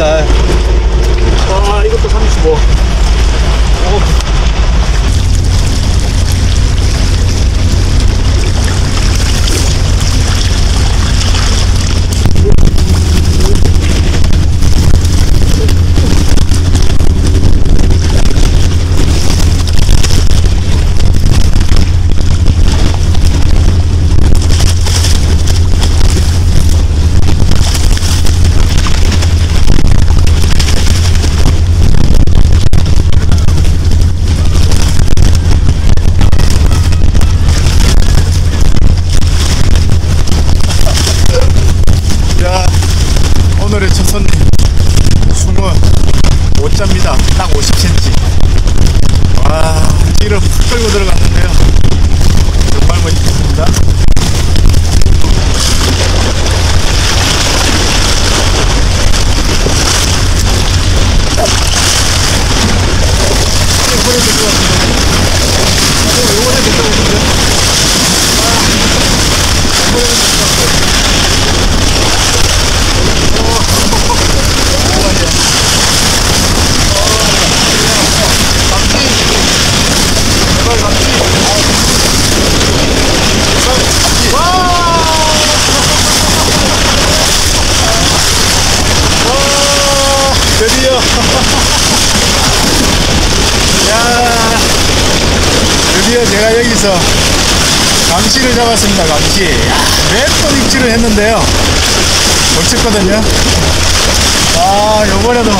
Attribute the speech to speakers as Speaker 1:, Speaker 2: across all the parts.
Speaker 1: 시야, 시야 좋습니다.
Speaker 2: 아, 이것도 35.
Speaker 3: 자, 오늘의 첫 손님 숭어 5자입니다. 딱 50cm. 와, 뒤를 푹 끌고 들어갔는데요. 정말 멋있습니다. 드디어 야 드디어 제가 여기서 감시를 잡았습니다 감시. 몇 번 입질을 했는데요. 놓쳤거든요. 아 요번에도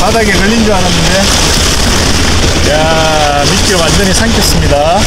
Speaker 3: 바닥에 걸린 줄 알았는데. 야 미끼 완전히 삼켰습니다.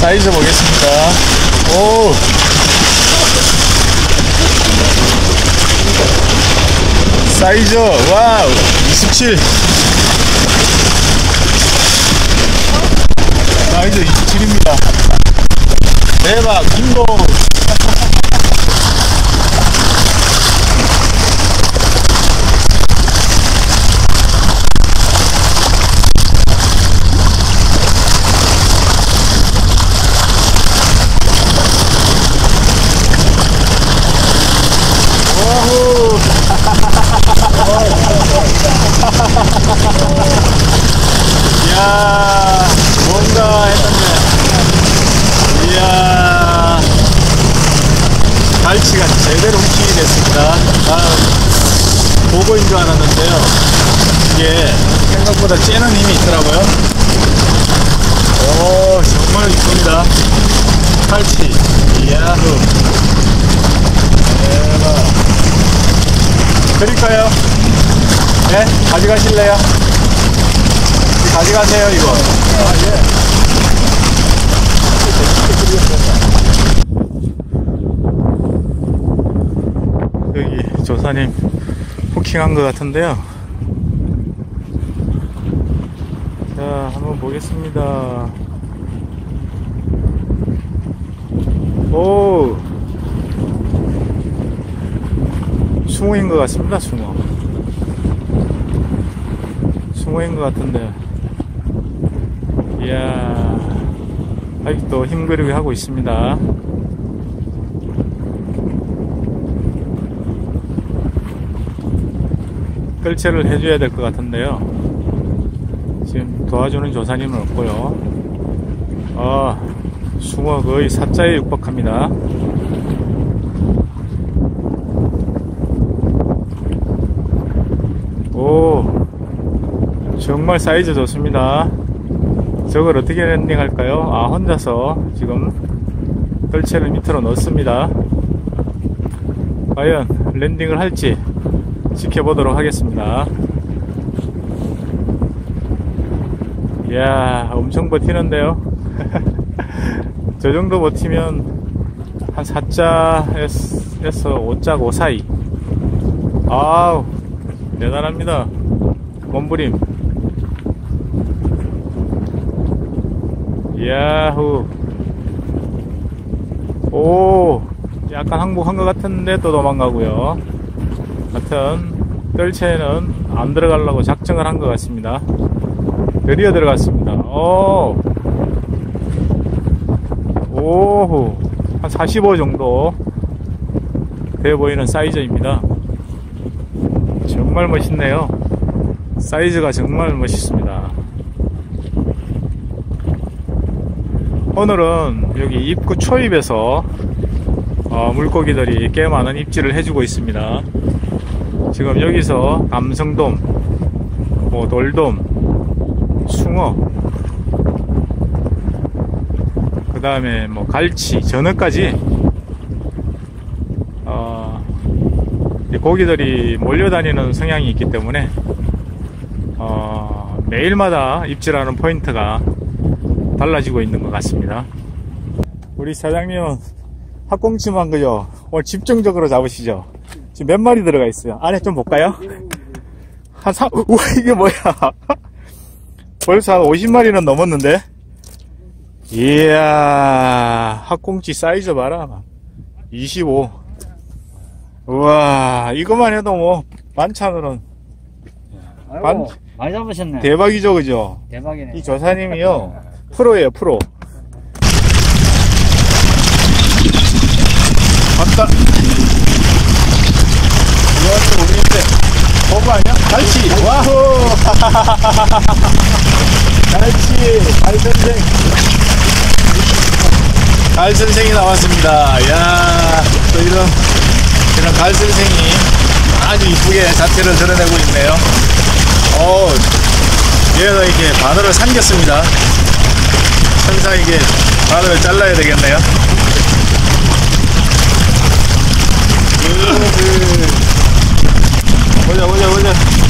Speaker 3: 사이즈 보겠습니다. 오 사이즈 와우. 27 대박 김도 와우 이야 뭔가 했는데 이야 갈치가 제대로 훔치게 됐습니다 아, 보고인 줄 알았는데요 이게 생각보다 째는 힘이 있더라고요 오 정말 이쁩니다 갈치 이야후 대박 드릴까요? 네? 가져가실래요? 가져가세요 이거 아, 예. 여기 조사님 후킹한 것 같은데요. 자 한번 보겠습니다. 오! 숭어인 것 같습니다 숭어 숭어인 것 같은데. 이야 아직도 힘그리기 하고 있습니다 끌채를 해줘야 될 것 같은데요. 지금 도와주는 조사님은 없고요. 아 숭어 거의 사자에 육박합니다. 오 정말 사이즈 좋습니다. 저걸 어떻게 랜딩 할까요? 아 혼자서 지금 뜰채를 밑으로 넣습니다. 과연 랜딩을 할지 지켜보도록 하겠습니다. 이야 엄청 버티는데요. 저 정도 버티면 한 4자에서 5자 5 사이. 아우 대단합니다. 몸부림. 야후. 오 약간 항복한 것 같은데 또 도망가고요. 하여튼 뜰채는 안 들어가려고 작정을 한 것 같습니다 드디어 들어갔습니다 오 오호 한45 정도 돼 보이는 사이즈입니다 정말 멋있네요. 사이즈가 정말 멋있습니다. 오늘은 여기 입구 초입에서 어, 물고기들이 꽤 많은 입질을 해주고 있습니다. 지금 여기서 감성돔, 뭐 돌돔, 숭어, 그 다음에 뭐 갈치, 전어까지 어, 이 고기들이 몰려다니는 성향이 있기 때문에 어, 매일마다 입질하는 포인트가 달라지고 있는 것 같습니다. 우리 사장님은 학꽁치만 그죠? 오늘 집중적으로 잡으시죠? 지금 몇 마리 들어가 있어요? 안에 좀 볼까요? 한 3, 우와, 이게 뭐야? 벌써 한 50마리는 넘었는데? 이야, 학꽁치 사이즈 봐라. 25. 우와, 이것만 해도 뭐, 만찬으로는
Speaker 2: 아이고,
Speaker 3: 반-
Speaker 2: 많이 잡으셨네.
Speaker 3: 대박이죠, 그죠?
Speaker 2: 대박이네.
Speaker 3: 이 조사님이요, 프로예요, 프로. 맞다. 이것도 우리인데, 버브 아니야? 갈치! 와호! 갈치! 갈선생! 갈선생이 나왔습니다. 야 또 이런, 이런 갈선생이 아주 이쁘게 자태를 드러내고 있네요. 어 얘가 이게 바늘을 삼겼습니다. 항상 이게 바늘을 잘라야 되겠네요. 보자, 보자, 보자. 보자,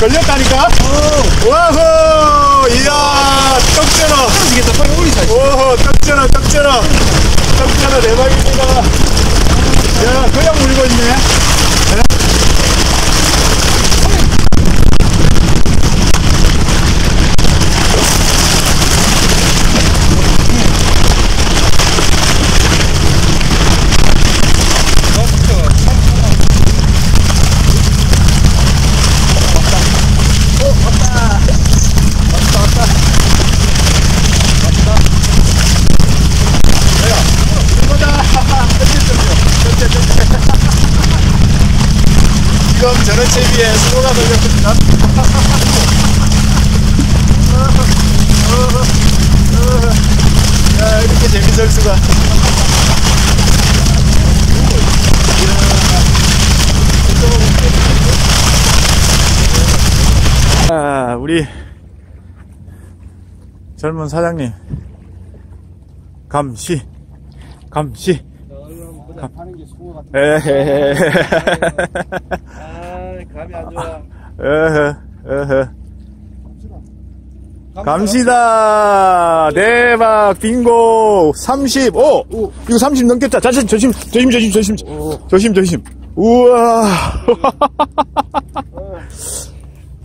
Speaker 3: 걸렸다니까? 오. 와호! 이야, 떡전어.
Speaker 2: 떨어지겠다. 빨리 올리자.
Speaker 3: 오호, 떡전어, 떡전어. 떡전어 대박입니다. 야, 그냥 물고 있네. 네? 지금 전원채비에 수고가 걸렸습니다. 야, 이렇게 재밌을 수가. 아, 우리 젊은 사장님. 감시. 감시.
Speaker 2: 보다 파는 게 수고 같아.
Speaker 3: 에헤헤.
Speaker 2: 아, 감이 안 좋아.
Speaker 3: 어허, 어허. 감시다! 대박! 빙고! 35! 이거 30 넘겠다! 자신, 조심, 조심, 조심, 조심, 조심, 조심. 우와!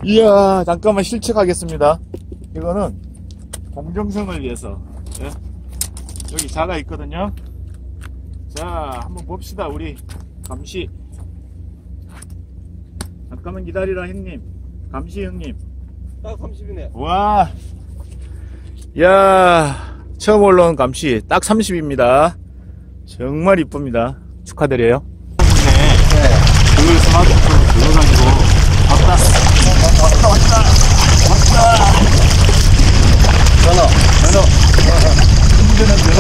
Speaker 3: 이야, 잠깐만 실측하겠습니다. 이거는 공정성을 위해서. 예? 여기 자가 있거든요. 자, 한번 봅시다, 우리 감시. 잠깐만 기다리라, 형님. 감시 형님.
Speaker 2: 딱 30이네.
Speaker 3: 와, 야, 처음 올라온 감시 딱 30입니다. 정말 이쁩니다. 축하드려요. 네. 그걸 스마트폰 들어가지고 왔다, 왔다, 왔다, 왔다. 전어, 전어, 힘드는 전어.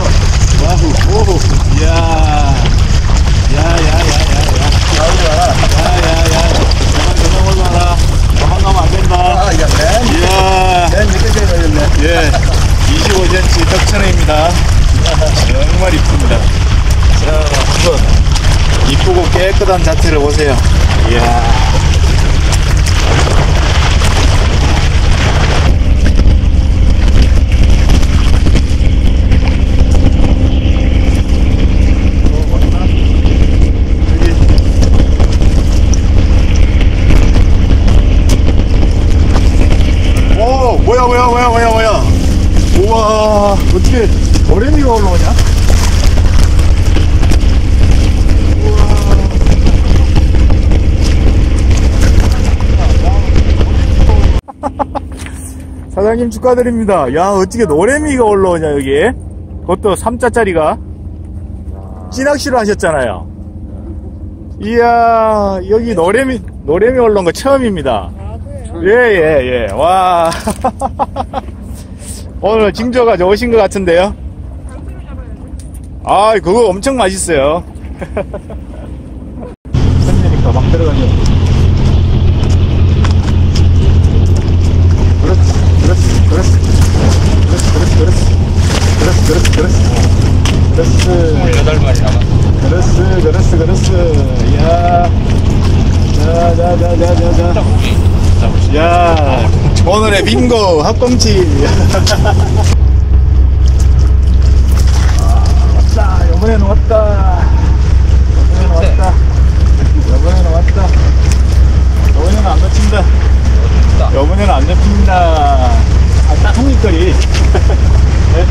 Speaker 3: 와후, 오후, 이야, 야, 야, 야, 야, 야. 야야야 저만 저만 올라라 도망가면 안 된다
Speaker 2: 아, 야, 맨,
Speaker 3: 이야
Speaker 2: 맨 늦게까지 걸렸네.
Speaker 3: 예 25cm 떡천어입니다 정말 이쁩니다 자 한번 깨끗한 자태를 보세요. 이야 어, 맞나? 여기 오 뭐야 뭐야 뭐야 뭐야 뭐야 우와 어떻게 어레미가 올라오냐 우와 사장님 축하드립니다. 야, 어떻게 노래미가 올라오냐, 여기. 그것도 3자짜리가. 찌낚시를 하셨잖아요. 이야, 여기 노래미, 노래미 올라온 거 처음입니다. 예, 예, 예. 와. 오늘 징조가 좋으신 것 같은데요? 아, 그거 엄청 맛있어요. 선제니까 막 들어가죠. 그 그렇지, 그렇지. 그렇지, 그렇지, 그렇지. 그렇지, 그렇지, 그렇지. 그렇지.
Speaker 2: 18마리 남았어.
Speaker 3: 그렇스, 그렇스, 그렇스. 야. 자, 자, 자, 자, 자, 자. 야. 오늘의 빙고 합동치. 아, 왔다. 이번에는 왔다. 이번에는 왔다. 이번에는 왔다. 이번에는 안 놓친다. 이번에는 안 잡힙니다. 아, 딱 한입거리. 네?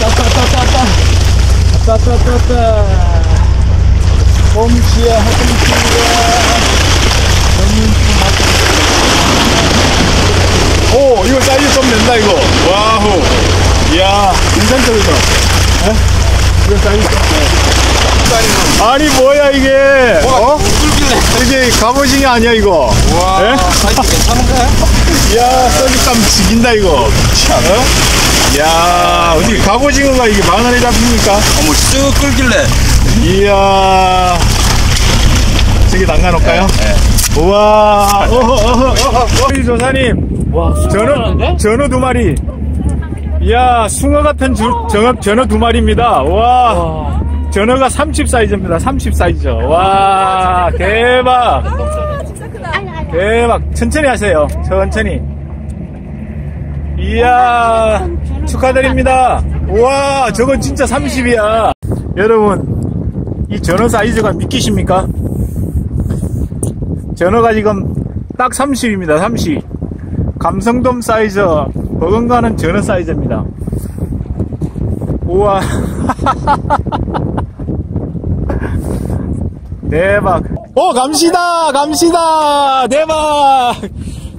Speaker 3: 따따따따따. 따따따따. 꼼치야, 꼼치야. 오, 이거 사이즈 좀 낸다, 이거. 와우. 이야, 괜찮죠, 이거? 에? 이거 사이즈 좀 내. 아니, 뭐야, 이게. 어? 이게 아니야, 이거.
Speaker 2: 와,
Speaker 3: 에?
Speaker 2: 사이즈 괜찮은데?
Speaker 3: 이야, 써니감 죽인다, 이거. 어? 이야, 어디 갑오징어가 이게 만 원에 잡힙니까?
Speaker 2: 어머, 쑥 끌길래.
Speaker 3: 이야. 저기 담가놓을까요? 우와. 어허, 어허, 어허. 우리 조사님.
Speaker 1: 와,
Speaker 3: 전어, 전어 두 마리. 이야, 숭어 같은 주, 전어, 전어 두 마리입니다. 와.
Speaker 1: 와.
Speaker 3: 전어가 30 사이즈입니다. 30 사이즈. 와, 대박. 대박. 천천히 하세요. 천천히. 이야, 축하드립니다. 우와, 저건 진짜 30이야. 여러분, 이 전어 사이즈가 믿기십니까? 전어가 지금 딱 30입니다. 30. 감성돔 사이즈, 버건가는 전어 사이즈입니다. 우와. 대박. 오, 감시다! 감시다! 대박!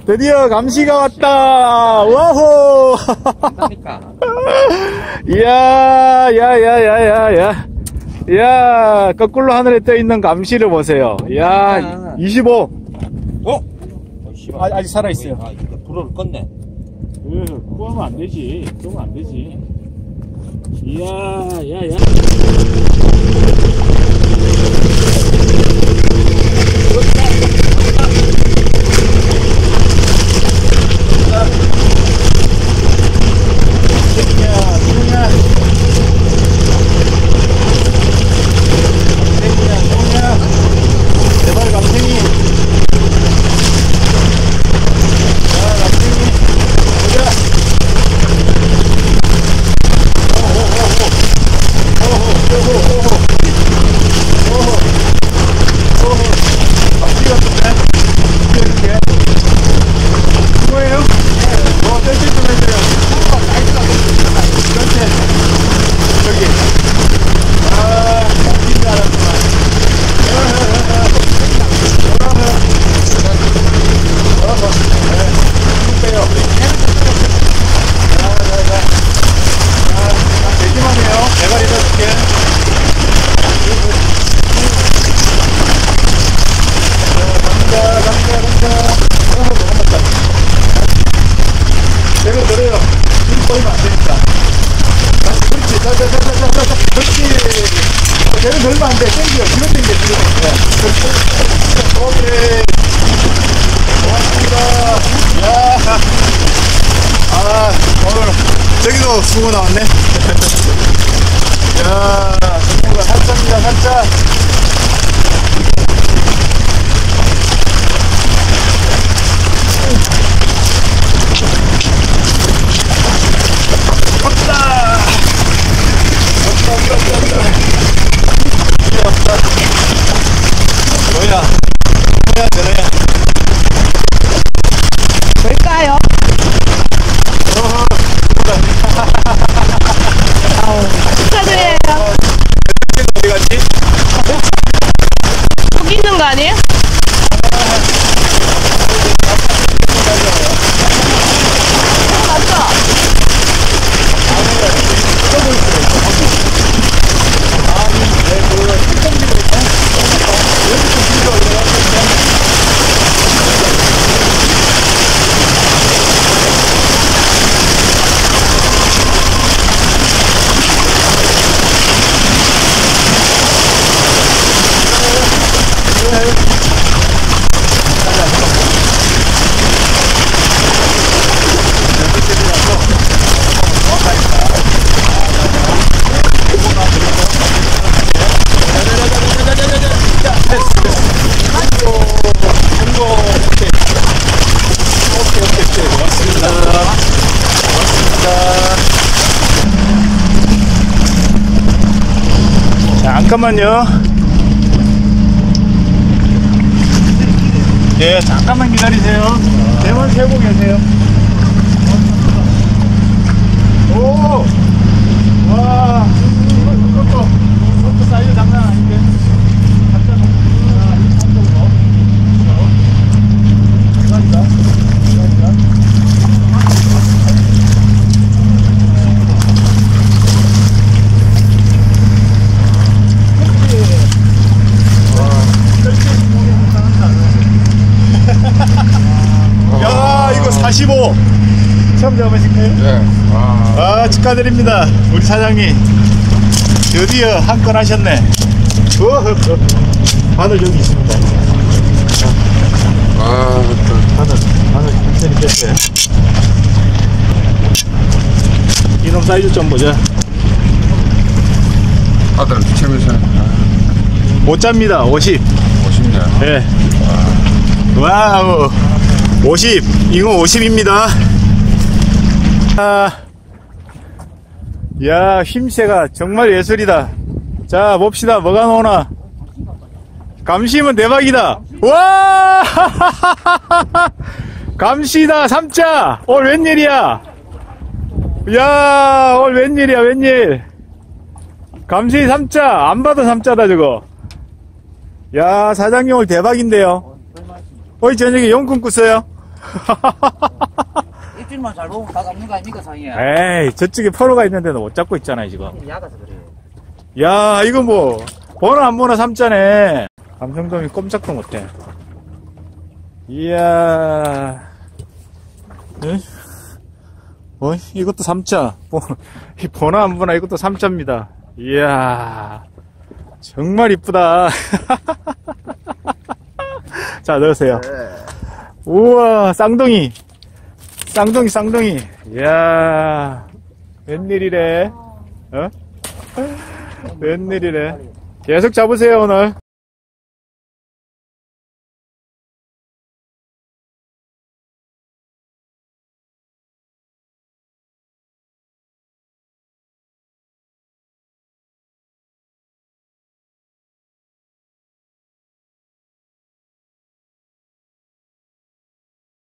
Speaker 3: 드디어 감시가 왔다! 와호! 이야, 야, 야, 야, 야, 야. 이야, 거꾸로 하늘에 떠 있는 감시를 보세요. 이야, 25.
Speaker 2: 어?
Speaker 3: 아, 아직 살아있어요.
Speaker 2: 아, 불을 껐네.
Speaker 3: 그, 구하면 안 되지. 그러면 안 되지. 이야, 야, 야. 제발 감생이. 야, 감생이. 보자. 뭐예요? 뭐 셀프 좀 해줘요. 전체 여기. 아, 진짜 알았구만. 빼요. 자, 자, 자. 아, 되기만 해요. 대가리 넣어줄게. 간다, 간다, 간다. 어, 너무 맞다. 내가 그래요. 힘 보이면 안 되니까. 자, 그렇지. 자, 자, 자, 자, 자, 자, 자. 그렇지. 내가 걸면 안 돼. 땡겨. 뒤로 땡겨, 뒤로 땡겨. 그렇지. 오케이. 고맙습니다. 야. 아, 오늘 저기도 수고 나왔네. 야, 수고가 살짝입니다, 살짝. 왔 왔다, 왔다, 왔다, 왔다. 뭐야? 뭐야, 저래야.
Speaker 4: 뭘까요? 축하드려요.
Speaker 3: 잠깐만요. 예, 잠깐만 기다리세요. 대만 세고 계세요. 오! 와, 이거, 이것도, 이것도 사이즈 장난 아닌데. 갑자기, 아, 이 정도로. 대박이다. 대박이다. 야, 이거 45. 처음 잡으실까요?
Speaker 2: 네. 아,
Speaker 3: 아, 축하드립니다. 우리 사장님. 드디어 한 건 하셨네. 어, 바늘 여기 있습니다.
Speaker 2: 아,
Speaker 3: 바늘, 바늘 천천히 뺐어요. 이놈 사이즈 좀 보자.
Speaker 2: 아들 비참해서
Speaker 3: 못 잡니다. 50.
Speaker 2: 멋있네.
Speaker 3: 예. 와우. 50. 이거 50입니다. 아. 야, 힘새가 정말 예술이다. 자, 봅시다. 뭐가 나오나. 감시면 대박이다. 와! 감시다, 삼자. 올 웬일이야. 야, 올 웬일이야, 웬일. 감시 삼자. 안 봐도 삼자다, 저거. 야, 사장님 오늘 대박인데요. 어이, 저녁에 용품 kus어요?
Speaker 1: 입질만 잘 보면 다 잡는 거 아닙니까, 상이야?
Speaker 3: 에이, 저쪽에 포로가 있는데도 못 잡고 있잖아요, 지금.
Speaker 1: 야가서 그래요.
Speaker 3: 야, 이거 뭐, 번호 안 번호 삼자네. 감성돔이 꼼짝도 못해. 이야. 에? 어, 이것도 삼자. 뭐, 이 번호 안 번호 이것도 삼자입니다. 이야. 정말 이쁘다. 자, 넣으세요. 우와, 쌍둥이. 쌍둥이, 쌍둥이. 이야. 웬일이래? 어? 웬일이래? 계속 잡으세요, 오늘.